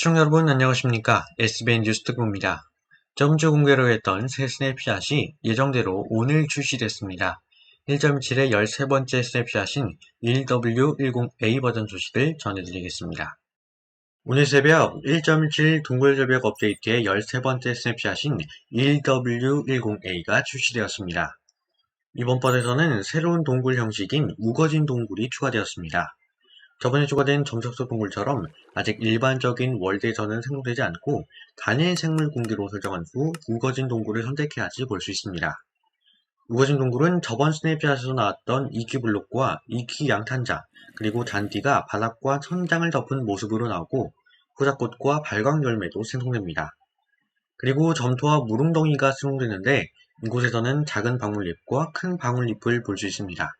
시청자 여러분 안녕하십니까 SBN 뉴스특보입니다. 저번 주 공개로 했던 새 스냅샷이 예정대로 오늘 출시됐습니다. 1.7의 13번째 스냅샷인 1W10A 버전 소식을 전해드리겠습니다. 오늘 새벽 1.7 동굴절벽 업데이트의 13번째 스냅샷인 1W10A가 출시되었습니다. 이번 번에서는 새로운 동굴 형식인 우거진 동굴이 추가되었습니다. 저번에 추가된 점석소 동굴처럼 아직 일반적인 월드에서는 생성되지 않고 단일 생물 공기로 설정한 후 우거진 동굴을 선택해야지 볼 수 있습니다. 우거진 동굴은 저번 스냅샷에서 나왔던 이키 블록과 이키 양탄자 그리고 잔디가 바닥과 천장을 덮은 모습으로 나오고 후자꽃과 발광 열매도 생성됩니다. 그리고 점토와 무릉덩이가 생성되는데 이곳에서는 작은 방울잎과 큰 방울잎을 볼 수 있습니다.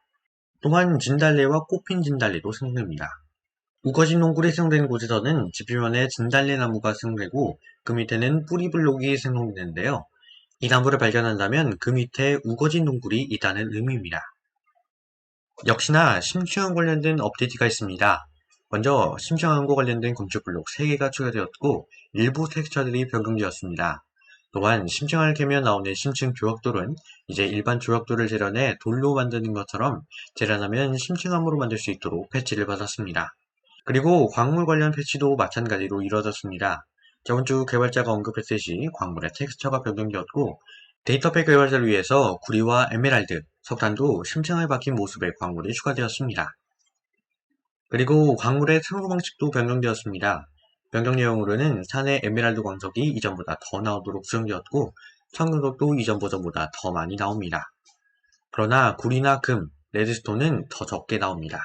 또한 진달래와 꽃핀 진달래도 생성됩니다. 우거진 동굴이 생성되는 곳에서는 지표면에 진달래 나무가 생성되고 그 밑에는 뿌리 블록이 생성되는데요. 이 나무를 발견한다면 그 밑에 우거진 동굴이 있다는 의미입니다. 역시나 심층원 관련된 업데이트가 있습니다. 먼저 심층원과 관련된 건축 블록 3개가 추가되었고 일부 텍스처들이 변경되었습니다. 또한 심층을 캐면 나오는 심층 조약돌은 이제 일반 조약돌을 재련해 돌로 만드는 것처럼 재련하면 심층암으로 만들 수 있도록 패치를 받았습니다. 그리고 광물 관련 패치도 마찬가지로 이루어졌습니다. 저번 주 개발자가 언급했듯이 광물의 텍스처가 변경되었고 데이터팩 개발자를 위해서 구리와 에메랄드, 석탄도 심층을 박힌 모습의 광물이 추가되었습니다. 그리고 광물의 생성 방식도 변경되었습니다. 변경 내용으로는 산의 에메랄드 광석이 이전보다 더 나오도록 수정되었고 청금석도 이전 버전보다 더 많이 나옵니다. 그러나 구리나 금, 레드스톤은 더 적게 나옵니다.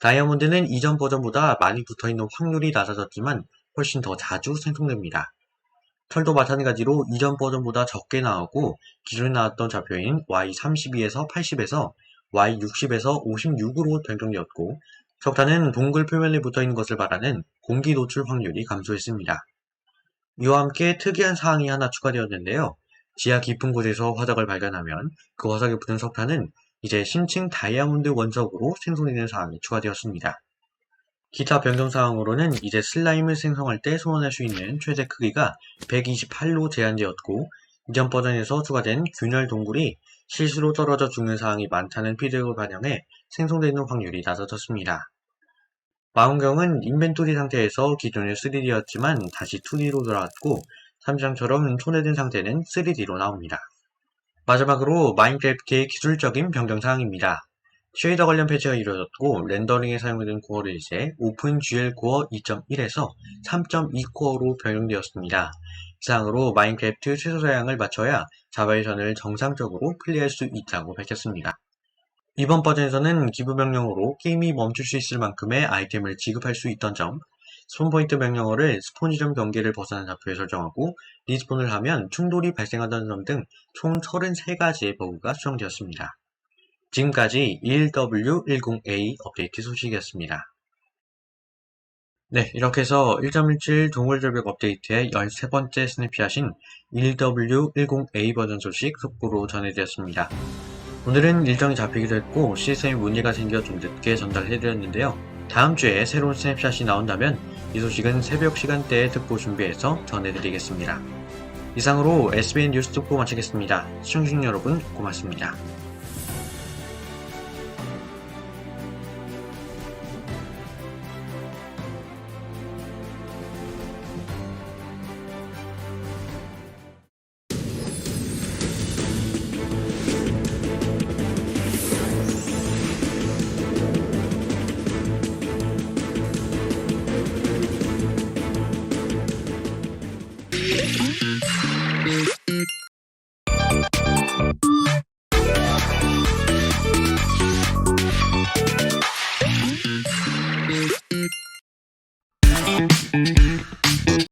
다이아몬드는 이전 버전보다 많이 붙어있는 확률이 낮아졌지만 훨씬 더 자주 생성됩니다. 철도 마찬가지로 이전 버전보다 적게 나오고 기존에 나왔던 좌표인 Y32에서 80에서 Y60에서 56으로 변경되었고 석탄은 동굴 표면에 붙어 있는 것을 말하는 공기 노출 확률이 감소했습니다. 이와 함께 특이한 사항이 하나 추가되었는데요. 지하 깊은 곳에서 화석을 발견하면 그 화석에 붙은 석탄은 이제 심층 다이아몬드 원석으로 생성되는 사항이 추가되었습니다. 기타 변경 사항으로는 이제 슬라임을 생성할 때 소환할 수 있는 최대 크기가 128로 제한되었고 이전 버전에서 추가된 균열 동굴이 실수로 떨어져 죽는 사항이 많다는 피드백을 반영해 생성되는 확률이 낮아졌습니다. 망원경은 인벤토리 상태에서 기존의 3D였지만 다시 2D로 돌아왔고 3장처럼 손해된 상태는 3D로 나옵니다. 마지막으로 마인크래프트의 기술적인 변경 사항입니다. 쉐이더 관련 패치가 이루어졌고 렌더링에 사용되는 코어를 이제 오픈GL 코어 2.1에서 3.2 코어로 변경되었습니다. 이상으로 마인크래프트 최소 사양을 맞춰야 자바이션을 정상적으로 플레이할 수 있다고 밝혔습니다. 이번 버전에서는 기부 명령어로 게임이 멈출 수 있을 만큼의 아이템을 지급할 수 있던 점, 스폰 포인트 명령어를 스폰 지점 경계를 벗어난 좌표에 설정하고 리스폰을 하면 충돌이 발생한다는 점등 총 33가지의 버그가 수정되었습니다. 지금까지 1W10A 업데이트 소식이었습니다. 네, 이렇게 해서 1.17 동물절벽 업데이트의 13번째 스냅샷인 1W10A 버전 소식 속보로 전해드렸습니다. 오늘은 일정이 잡히기도 했고 시스템에 문제가 생겨 좀 늦게 전달해드렸는데요. 다음 주에 새로운 스냅샷이 나온다면 이 소식은 새벽 시간대에 특보 준비해서 전해드리겠습니다. 이상으로 SBN 뉴스 특보 마치겠습니다. 시청해주신 여러분 고맙습니다. Mm-hmm.